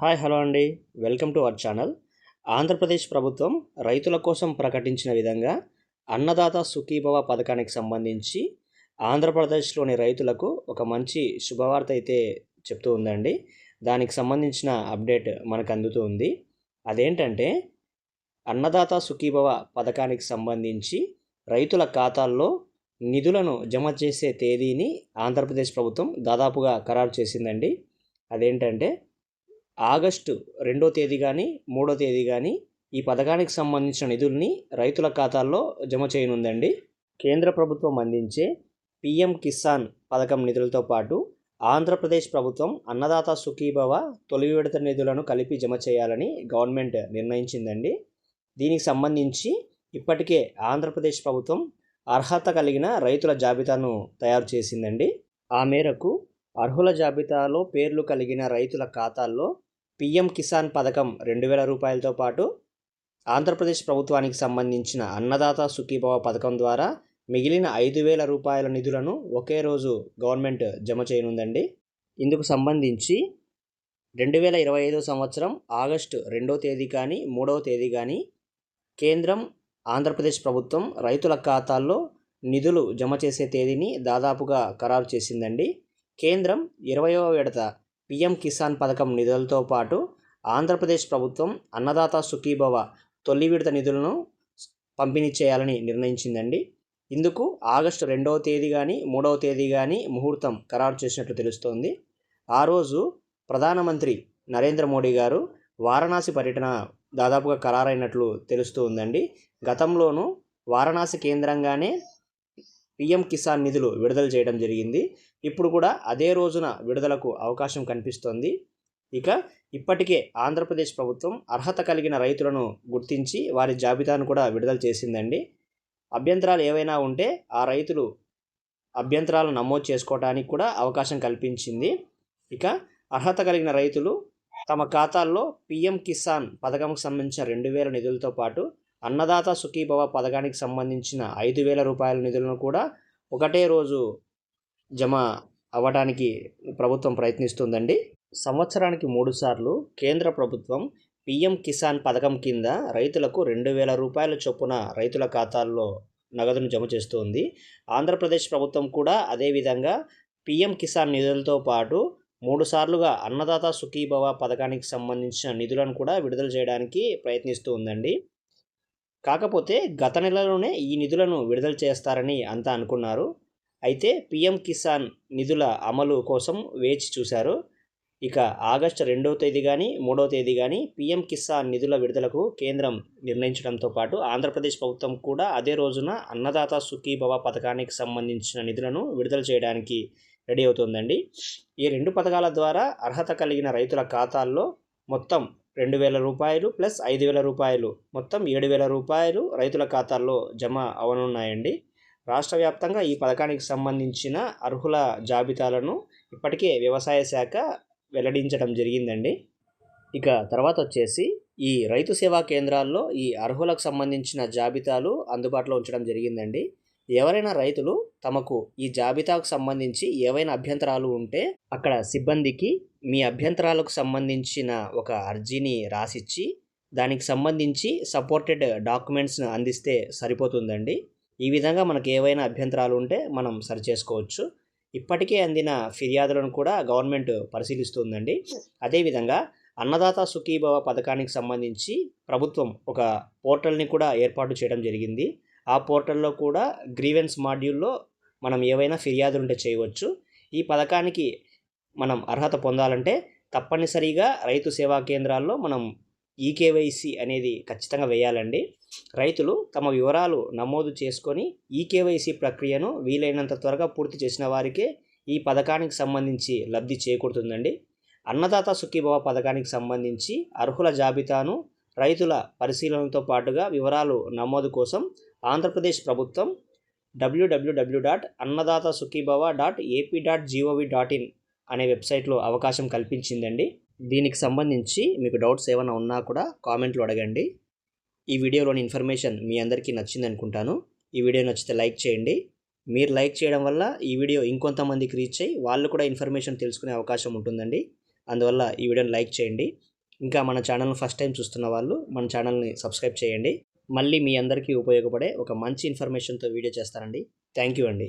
Hi hello అండి. Welcome to our channel. Andhra Pradesh ప్రభుత్వం రైతుల కోసం ప్రకటించిన విధంగా అన్నదాత సుఖీభవ పథకానికి సంబంధించి ఆంధ్రప్రదేశ్లోని రైతులకు ఒక మంచి శుభవార్త అయితే చెప్తూ ఉందండి. దానికి సంబంధించిన అప్డేట్ మనకు అందుతూ ఉంది. అదేంటంటే అన్నదాత సుఖీభవ పథకానికి సంబంధించి రైతుల ఖాతాల్లో నిధులను జమ చేసే తేదీని ఆంధ్రప్రదేశ్ ప్రభుత్వం దాదాపుగా ఖరారు చేసిందండి. అదేంటంటే ఆగస్టు రెండో తేదీ కానీ మూడో తేదీ కానీ ఈ పథకానికి సంబంధించిన నిధుల్ని రైతుల ఖాతాల్లో జమ చేయనుందండి. కేంద్ర ప్రభుత్వం అందించే పిఎం కిసాన్ పథకం నిధులతో పాటు ఆంధ్రప్రదేశ్ ప్రభుత్వం అన్నదాత సుఖీభవ తొలి విడత నిధులను కలిపి జమ చేయాలని గవర్నమెంట్ నిర్ణయించిందండి. దీనికి సంబంధించి ఇప్పటికే ఆంధ్రప్రదేశ్ ప్రభుత్వం అర్హత కలిగిన రైతుల జాబితాను తయారు చేసిందండి. ఆ మేరకు అర్హుల జాబితాలో పేర్లు కలిగిన రైతుల ఖాతాల్లో పిఎం కిసాన్ పథకం రెండు వేల రూపాయలతో పాటు ఆంధ్రప్రదేశ్ ప్రభుత్వానికి సంబంధించిన అన్నదాత సుఖీభవ పథకం ద్వారా మిగిలిన ఐదు వేల రూపాయల నిధులను ఒకే రోజు గవర్నమెంట్ జమ చేయనుందండి. ఇందుకు సంబంధించి రెండు వేల ఇరవై ఐదో సంవత్సరం ఆగస్టు రెండో తేదీ కానీ మూడవ తేదీ కానీ కేంద్రం ఆంధ్రప్రదేశ్ ప్రభుత్వం రైతుల ఖాతాల్లో నిధులు జమ చేసే తేదీని దాదాపుగా ఖరారు చేసిందండి. కేంద్రం ఇరవయవ విడత పిఎం కిసాన్ పథకం నిధులతో పాటు ఆంధ్రప్రదేశ్ ప్రభుత్వం అన్నదాత సుఖీభవ తొలి విడత నిధులను పంపిణీ చేయాలని నిర్ణయించిందండి. ఇందుకు ఆగస్టు రెండవ తేదీ కానీ మూడవ తేదీ కానీ ముహూర్తం ఖరారు చేసినట్లు తెలుస్తోంది. ఆ రోజు ప్రధానమంత్రి నరేంద్ర మోడీ గారు వారణాసి పర్యటన దాదాపుగా ఖరారైనట్లు తెలుస్తూ ఉందండి గతంలోనూ వారణాసి కేంద్రంగానే పిఎం కిసాన్ నిధులు విడుదల చేయడం జరిగింది. ఇప్పుడు కూడా అదే రోజున విడుదలకు అవకాశం కనిపిస్తోంది. ఇక ఇప్పటికే ఆంధ్రప్రదేశ్ ప్రభుత్వం అర్హత కలిగిన రైతులను గుర్తించి వారి జాబితాను కూడా విడుదల చేసిందండి. అభ్యంతరాలు ఏవైనా ఉంటే ఆ రైతులు అభ్యంతరాలు నమోదు చేసుకోవడానికి కూడా అవకాశం కల్పించింది. ఇక అర్హత కలిగిన రైతులు తమ ఖాతాల్లో పిఎం కిసాన్ పథకంకు సంబంధించిన రెండు వేల నిధులతో పాటు అన్నదాత సుఖీభవ పథకానికి సంబంధించిన ఐదు వేల రూపాయల నిధులను కూడా ఒకటే రోజు జమ అవ్వడానికి ప్రభుత్వం ప్రయత్నిస్తుందండి. సంవత్సరానికి మూడుసార్లు కేంద్ర ప్రభుత్వం పిఎం కిసాన్ పథకం కింద రైతులకు రెండు వేల రూపాయల చొప్పున రైతుల ఖాతాల్లో నగదును జమ చేస్తుంది. ఆంధ్రప్రదేశ్ ప్రభుత్వం కూడా అదేవిధంగా పిఎం కిసాన్ నిధులతో పాటు మూడు సార్లుగా అన్నదాత సుఖీభవ పథకానికి సంబంధించిన నిధులను కూడా విడుదల చేయడానికి ప్రయత్నిస్తూ ఉందండి కాకపోతే గత నెలలోనే ఈ నిధులను విడుదల చేస్తారని అంతా అనుకున్నారు. అయితే పీఎం కిసాన్ నిధుల అమలు కోసం వేచి చూశారు. ఇక ఆగస్టు రెండవ తేదీ కానీ మూడవ తేదీ కానీ పీఎం కిసాన్ నిధుల విడుదలకు కేంద్రం నిర్ణయించడంతో పాటు ఆంధ్రప్రదేశ్ ప్రభుత్వం కూడా అదే రోజున అన్నదాత సుఖీభవ పథకానికి సంబంధించిన నిధులను విడుదల చేయడానికి రెడీ అవుతుందండి. ఈ రెండు పథకాల ద్వారా అర్హత కలిగిన రైతుల ఖాతాల్లో మొత్తం రెండు వేల రూపాయలు ప్లస్ ఐదు వేల రూపాయలు మొత్తం ఏడు వేల రూపాయలు రైతుల ఖాతాల్లో జమ అవనున్నాయండి. రాష్ట్ర వ్యాప్తంగా ఈ పథకానికి సంబంధించిన అర్హుల జాబితాలను ఇప్పటికే వ్యవసాయ శాఖ వెల్లడించడం జరిగిందండి. ఇక తర్వాత వచ్చేసి ఈ రైతు సేవా కేంద్రాల్లో ఈ అర్హులకు సంబంధించిన జాబితాలు అందుబాటులో ఉంచడం జరిగిందండి. ఎవరైనా రైతులు తమకు ఈ జాబితాకు సంబంధించి ఏవైనా అభ్యంతరాలు ఉంటే అక్కడ సిబ్బందికి మీ అభ్యంతరాలకు సంబంధించిన ఒక అర్జీని రాసిచ్చి దానికి సంబంధించి సపోర్టెడ్ డాక్యుమెంట్స్ను అందిస్తే సరిపోతుందండి. ఈ విధంగా మనకు ఏవైనా అభ్యంతరాలు ఉంటే మనం సరి చేసుకోవచ్చు. ఇప్పటికే అందిన ఫిర్యాదులను కూడా గవర్నమెంట్ పరిశీలిస్తుందండి. అదేవిధంగా అన్నదాత సుఖీభవ పథకానికి సంబంధించి ప్రభుత్వం ఒక పోర్టల్ని కూడా ఏర్పాటు చేయడం జరిగింది. ఆ పోర్టల్లో కూడా గ్రీవెన్స్ మాడ్యూల్లో మనం ఏవైనా ఫిర్యాదులు ఉంటే చేయవచ్చు. ఈ పథకానికి మనం అర్హత పొందాలంటే తప్పనిసరిగా రైతు సేవా కేంద్రాల్లో మనం ఈకేవైసీ అనేది ఖచ్చితంగా వేయాలండి. రైతులు తమ వివరాలు నమోదు చేసుకొని ఈకేవైసీ ప్రక్రియను వీలైనంత త్వరగా పూర్తి చేసిన వారికే ఈ పథకానికి సంబంధించి లబ్ధి చేకూరుతుందండి. అన్నదాత సుఖీభవ పథకానికి సంబంధించి అర్హుల జాబితాను రైతుల పరిశీలనతో పాటుగా వివరాలు నమోదు కోసం ఆంధ్రప్రదేశ్ ప్రభుత్వం WWW dot Annadata Sukhibhava dot AP dot GOV dot in అనే వెబ్సైట్లో అవకాశం కల్పించిందండి. దీనికి సంబంధించి మీకు డౌట్స్ ఏమైనా ఉన్నా కూడా కామెంట్లో అడగండి. ఈ వీడియోలోని ఇన్ఫర్మేషన్ మీ అందరికీ నచ్చింది అనుకుంటాను. ఈ వీడియో నచ్చితే లైక్ చేయండి. మీరు లైక్ చేయడం వల్ల ఈ వీడియో ఇంకొంతమందికి రీచ్ అయ్యి వాళ్ళు కూడా ఇన్ఫర్మేషన్ తెలుసుకునే అవకాశం ఉంటుందండి. అందువల్ల ఈ వీడియోని లైక్ చేయండి. ఇంకా మన ఛానల్ని ఫస్ట్ టైం చూస్తున్న వాళ్ళు మన ఛానల్ని సబ్స్క్రైబ్ చేయండి. మళ్ళీ మీ అందరికీ ఉపయోగపడే ఒక మంచి ఇన్ఫర్మేషన్తో వీడియో చేస్తానండి. థ్యాంక్ యూ అండి.